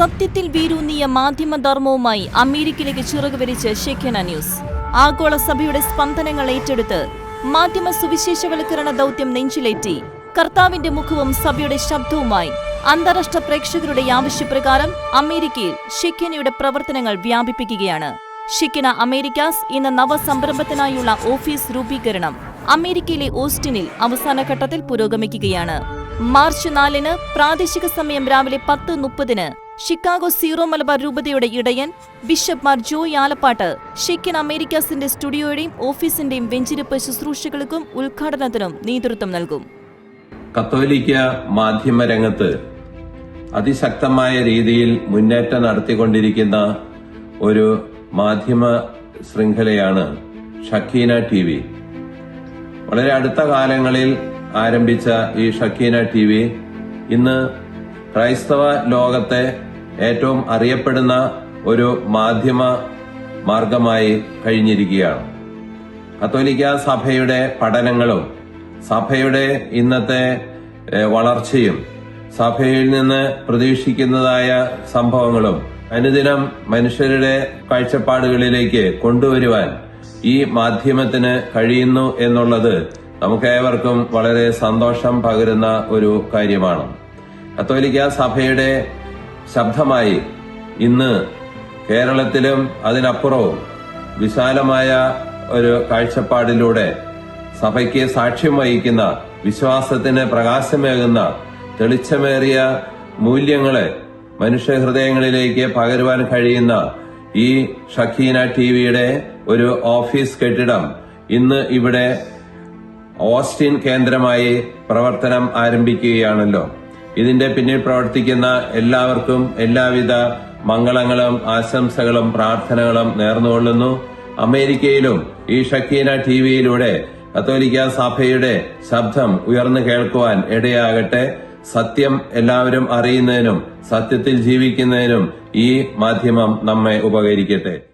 സത്യത്തിൽ വീരൂന്നിയ മാധ്യമധർമ്മവുമായി അമേരിക്കയിലേക്ക് ചിറകുവരിച്ച് ഷെഖ്യന ന്യൂസ്. ആഗോള സഭയുടെ സ്പന്ദനങ്ങൾ ഏറ്റെടുത്ത് മാധ്യമ സുവിശേഷവൽക്കരണ ദൗത്യം നെഞ്ചിലേറ്റി കർത്താവിന്റെ മുഖവും സഭയുടെ ശബ്ദവുമായി അന്താരാഷ്ട്ര പ്രേക്ഷകരുടെ ആവശ്യപ്രകാരം അമേരിക്കയിൽ ഷിക്കനയുടെ പ്രവർത്തനങ്ങൾ വ്യാപിപ്പിക്കുകയാണ്. ഷിക്കന അമേരിക്കാസ് എന്ന നവസംരംഭത്തിനായുള്ള ഓഫീസ് രൂപീകരണം അമേരിക്കയിലെ ഓസ്റ്റിനിൽ അവസാനഘട്ടത്തിൽ പുരോഗമിക്കുകയാണ്. മാർച്ച് നാലിന് പ്രാദേശിക സമയം രാവിലെ പത്ത് മുപ്പതിന് ഷിക്കാഗോ സീറോ മലബാർ രൂപതയുടെ ഇടയൻ ബിഷപ്പ് മാർ ജോയ് ആലപ്പാട്ട് ഷിക്കൻ അമേരിക്കാസിന്റെ സ്റ്റുഡിയോയുടെയും ഓഫീസിന്റെയും വെഞ്ചിരിപ്പ് ശുശ്രൂഷകൾക്കും ഉദ്ഘാടനത്തിനും നേതൃത്വം നൽകും. കത്തോലിക്ക മാധ്യമരംഗത്ത് അതിശക്തമായ രീതിയിൽ മുന്നേറ്റം നടത്തിക്കൊണ്ടിരിക്കുന്ന ഒരു മാധ്യമ ശൃംഖലയാണ് ഷക്കീന ടി വി. വളരെ അടുത്ത കാലങ്ങളിൽ ആരംഭിച്ച ഈ ഷക്കീന ടി വി ഇന്ന് ക്രൈസ്തവ ലോകത്തെ ഏറ്റവും അറിയപ്പെടുന്ന ഒരു മാധ്യമ മാർഗമായി കഴിഞ്ഞിരിക്കുകയാണ്. കത്തോലിക്ക സഭയുടെ പഠനങ്ങളും സഭയുടെ ഇന്നത്തെ വളർച്ചയും സഭയിൽ നിന്ന് പ്രതീക്ഷിക്കുന്നതായ സംഭവങ്ങളും അനുദിനം മനുഷ്യരുടെ കാഴ്ചപ്പാടുകളിലേക്ക് കൊണ്ടുവരുവാൻ ഈ മാധ്യമത്തിന് കഴിയുന്നു എന്നുള്ളത് നമുക്കേവർക്കും വളരെ സന്തോഷം പകരുന്ന ഒരു കാര്യമാണ്. കത്തോലിക്ക സഭയുടെ ശബ്ദമായി ഇന്ന് കേരളത്തിലും അതിനപ്പുറവും വിശാലമായ ഒരു കാഴ്ചപ്പാടിലൂടെ സഭയ്ക്ക് സാക്ഷ്യം വഹിക്കുന്ന വിശ്വാസത്തിന് പ്രകാശമേകുന്ന തെളിച്ചമേറിയ മൂല്യങ്ങളെ മനുഷ്യഹൃദയങ്ങളിലേക്ക് പകരുവാൻ കഴിയുന്ന ഈ ഷക്കീന ടിവിയുടെ ഒരു ഓഫീസ് കെട്ടിടം ഇന്ന് ഇവിടെ ഓസ്റ്റിൻ കേന്ദ്രമായി പ്രവർത്തനം ആരംഭിക്കുകയാണല്ലോ. ഇതിന്റെ പിന്നിൽ പ്രവർത്തിക്കുന്ന എല്ലാവർക്കും എല്ലാവിധ മംഗളങ്ങളും ആശംസകളും പ്രാർത്ഥനകളും നേർന്നുകൊള്ളുന്നു. അമേരിക്കയിലും ഈ ഷക്കീന ടി വിയിലൂടെ കത്തോലിക്ക സഭയുടെ ശബ്ദം ഉയർന്നു കേൾക്കുവാൻ ഇടയാകട്ടെ. സത്യം എല്ലാവരും അറിയുന്നതിനും സത്യത്തിൽ ജീവിക്കുന്നതിനും ഈ മാധ്യമം നമ്മെ ഉപകരിക്കട്ടെ.